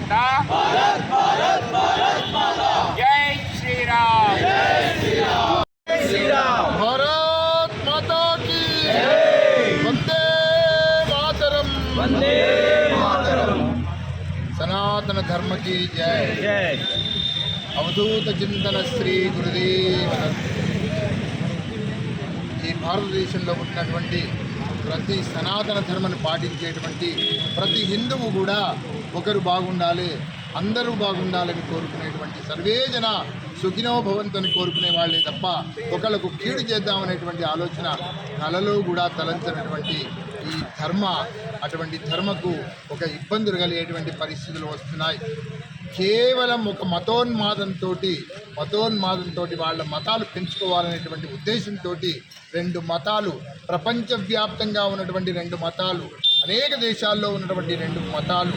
మాతా జై శ్రీరామ్. భారత్ మాతా కీ వందే మాతరం. వందే మాతరం. సనాతన ధర్మకి జై. జై. అవధూత చింతన శ్రీ గురుదేవ ఈ భారతదేశంలో ఉన్నటువంటి ప్రతి సనాతన ధర్మాన్ని పాటించేటువంటి ప్రతి హిందువు కూడా ఒకరు బాగుండాలి అందరూ బాగుండాలని కోరుకునేటువంటి సర్వేజన సుఖినో భవంతుని కోరుకునే వాళ్ళే తప్ప ఒకళ్ళకు కీడు చేద్దామనేటువంటి ఆలోచన కలలో కూడా తలంచినటువంటి ఈ ధర్మ అటువంటి ధర్మకు ఒక ఇబ్బందులు కలిగేటువంటి పరిస్థితులు వస్తున్నాయి. కేవలం ఒక మతోన్మాదంతో మతోన్మాదంతో వాళ్ళ మతాలు పెంచుకోవాలనేటువంటి ఉద్దేశంతో రెండు మతాలు ప్రపంచవ్యాప్తంగా ఉన్నటువంటి రెండు మతాలు అనేక దేశాల్లో ఉన్నటువంటి రెండు మతాలు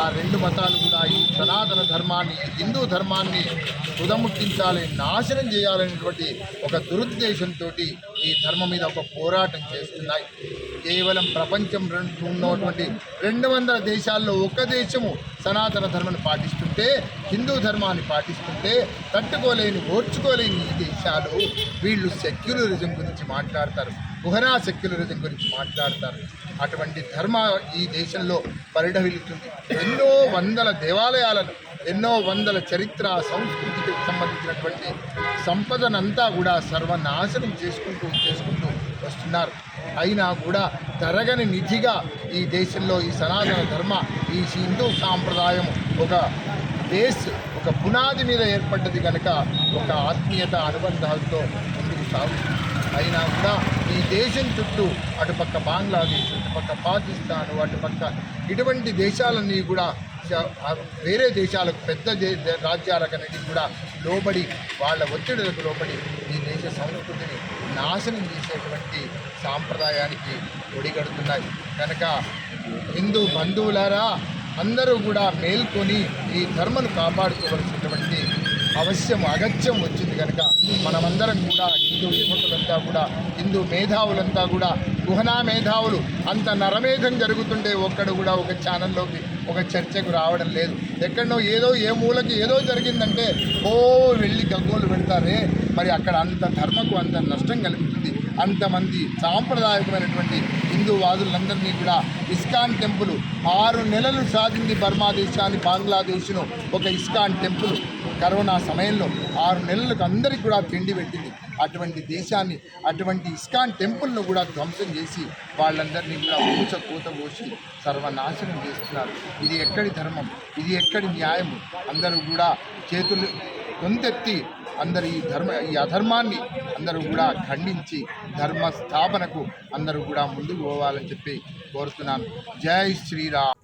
ఆ రెండు మతాలు కూడా ఈ సనాతన ధర్మాన్ని హిందూ ధర్మాన్ని ఉదముట్టించాలి నాశనం చేయాలనేటువంటి ఒక దురుద్దేశంతో ఈ ధర్మం మీద ఒక పోరాటం చేస్తున్నాయి. కేవలం ప్రపంచం రెండు ఉన్నటువంటి రెండు వందల దేశాల్లో ఒక దేశము సనాతన ధర్మాన్ని పాటిస్తుంటే హిందూ ధర్మాన్ని పాటిస్తుంటే తట్టుకోలేని ఓర్చుకోలేని ఈ దేశాలు వీళ్ళు సెక్యులరిజం గురించి మాట్లాడతారు. కుహనా సెక్యులరిజం గురించి మాట్లాడతారు. అటువంటి ధర్మ ఈ దేశంలో పరిఢవిల్లుతుంది ఎన్నో వందల దేవాలయాలను ఎన్నో వందల చరిత్ర సంస్కృతికి సంబంధించినటువంటి సంపదనంతా కూడా సర్వనాశనం చేసుకుంటూ చేసుకుంటూ వస్తున్నారు. అయినా కూడా తరగని నిధిగా ఈ దేశంలో ఈ సనాతన ధర్మ ఈ హిందూ సాంప్రదాయం ఒక బేస్ ఒక పునాది మీద ఏర్పడ్డది కనుక ఒక ఆత్మీయత అనుబంధాలతో సాగుతుంది అయినా కూడా ఈ దేశం చుట్టూ అటుపక్క బంగ్లాదేశ్ అటుపక్క పాకిస్తాన్ అటుపక్క ఇటువంటి దేశాలన్నీ కూడా వేరే దేశాలకు పెద్ద రాజ్యాలకన్నిటి కూడా లోబడి వాళ్ళ ఒత్తిడులకు లోబడి ఈ దేశ సంస్కృతిని నాశనం చేసేటువంటి సాంప్రదాయానికి ఒడిగడుతున్నాయి. కనుక హిందూ బంధువులారా అందరూ కూడా మేల్కొని ఈ ధర్మను కాపాడుకోవలసినటువంటి అవశ్యం అగత్యం వచ్చింది కనుక మనమందరం కూడా హిందూ యువకులంతా కూడా హిందూ మేధావులంతా కూడా గుహనా మేధావులు అంత నరమేధం జరుగుతుంటే ఒక్కడు కూడా ఒక ఛానల్లోకి ఒక చర్చకు రావడం లేదు. ఎక్కడనో ఏదో ఏ మూలకి ఏదో జరిగిందంటే ఓ వెళ్ళి గగ్గోలు పెడతారే. మరి అక్కడ అంత ధర్మకు అంత నష్టం కలుగుతుంది. అంతమంది సాంప్రదాయకమైనటువంటి హిందూ వాదులందరినీ కూడా ఇస్కాన్ టెంపుల్ ఆరు నెలలు సాధింది బర్మా దేశాన్ని బంగ్లాదేశ్ను ఒక ఇస్కాన్ టెంపుల్. కరోనా సమయంలో ఆరు నెలలకు అందరికీ కూడా తిండి పెట్టింది. అటువంటి దేశాన్ని అటువంటి ఇస్కాన్ టెంపుల్ను కూడా ధ్వంసం చేసి వాళ్ళందరినీ కూడా ఊచ కూత పోసి సర్వనాశనం చేస్తున్నారు. ఇది ఎక్కడి ధర్మం? ఇది ఎక్కడి న్యాయము అందరూ కూడా చేతులు గొంతెత్తి అందరు ఈ ధర్మ ఈ అధర్మాన్ని అందరూ కూడా ఖండించి ధర్మ స్థాపనకు అందరూ కూడా ముందుకు పోవాలని చెప్పి కోరుతున్నాను. జై శ్రీరామ్.